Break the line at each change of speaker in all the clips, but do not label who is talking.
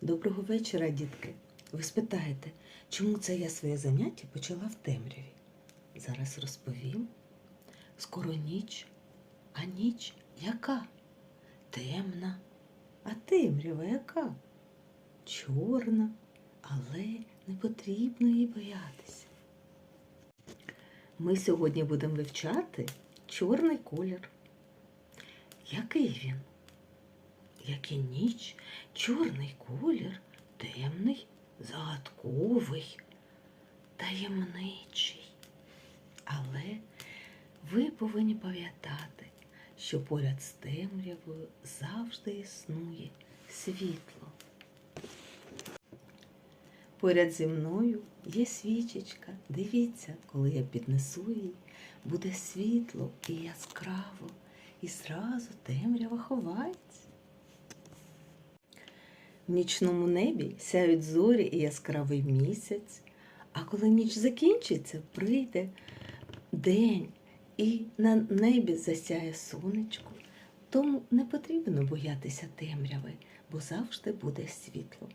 Доброго вечора, дітки. Ви спитаєте, чому це я своє заняття почала в темряві? Зараз розповім. Скоро ніч, а ніч яка? Темна, а темрява яка? Чорна, але не потрібно її боятися. Ми сьогодні будемо вивчати чорний колір. Який він? Як і ніч, чорний колір, темний, загадковий, таємничий. Але ви повинні пам'ятати, що поряд з темрявою завжди існує світло. Поряд зі мною є свічечка. Дивіться, коли я піднесу її, буде світло і яскраво, і зразу темрява ховається. В нічному небі сяють зорі і яскравий місяць, а коли ніч закінчиться, прийде день і на небі засяє сонечко. Тому не потрібно боятися темряви, бо завжди буде світло.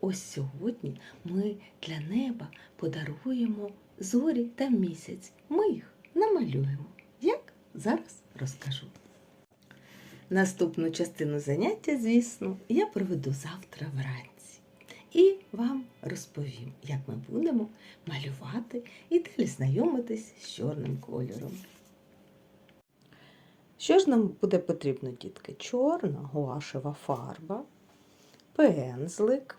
Ось сьогодні ми для неба подаруємо зорі та місяць. Ми їх намалюємо. Як? Зараз розкажу. Наступну частину заняття, звісно, я проведу завтра вранці. І вам розповім, як ми будемо малювати і далі знайомитись з чорним кольором. Що ж нам буде потрібно, дітки? Чорна гуашева фарба, пензлик.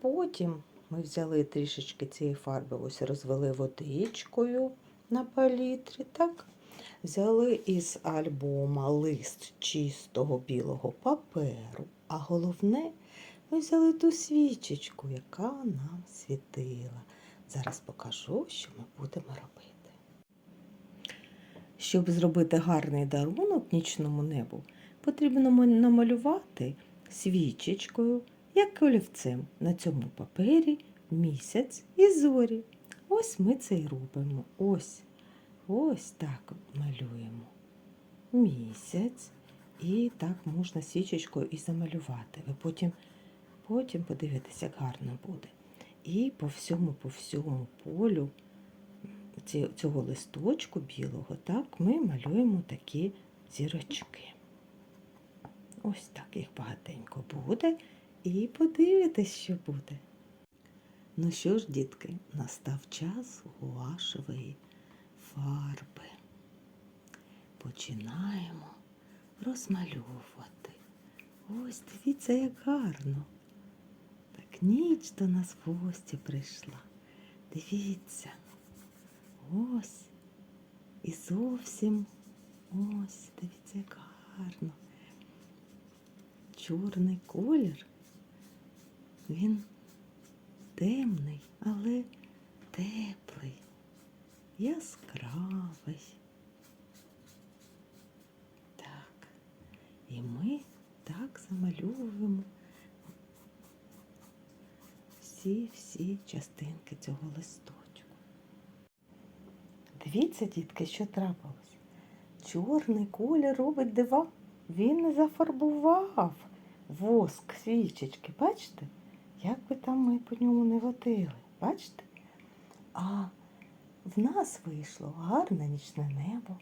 Потім ми взяли трішечки цієї фарби, ось розвели водичкою на палітрі, так? Взяли із альбома лист чистого білого паперу, а головне, ми взяли ту свічечку, яка нам світила. Зараз покажу, що ми будемо робити. Щоб зробити гарний дарунок нічному небу, потрібно намалювати свічечкою, як олівцем на цьому папері місяць і зорі. Ось ми це і робимо. Ось. Ось так малюємо місяць. І так можна свічечкою і замалювати. Ви потім, потім подивитесь, як гарно буде. І по всьому, по всьому полю цього листочку білого, так, ми малюємо такі зірочки. Ось так їх багатенько буде. І подивитесь, що буде. Ну що ж, дітки, настав час гуашевої фарби. Починаємо розмальовувати. Ось дивіться, як гарно. Так ніч до нас в гості прийшла. Дивіться. Ось. І зовсім ось, дивіться, як гарно. Чорний колір. Він темний, але теплий яскравий. Так. І ми так замальовуємо всі-всі частинки цього листочку. Дивіться, дітки, що трапилось. Чорний колір робить дива. Він не зафарбував воск свічечки. Бачите? Як би там ми по ньому не водили. Бачите? А в нас вийшло гарне нічне небо.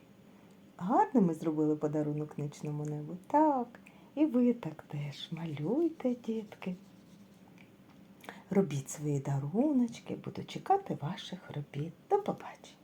Гарне ми зробили подарунок нічному небу. Так, і ви так теж малюйте, дітки. Робіть свої даруночки, буду чекати ваших робіт. До побачення.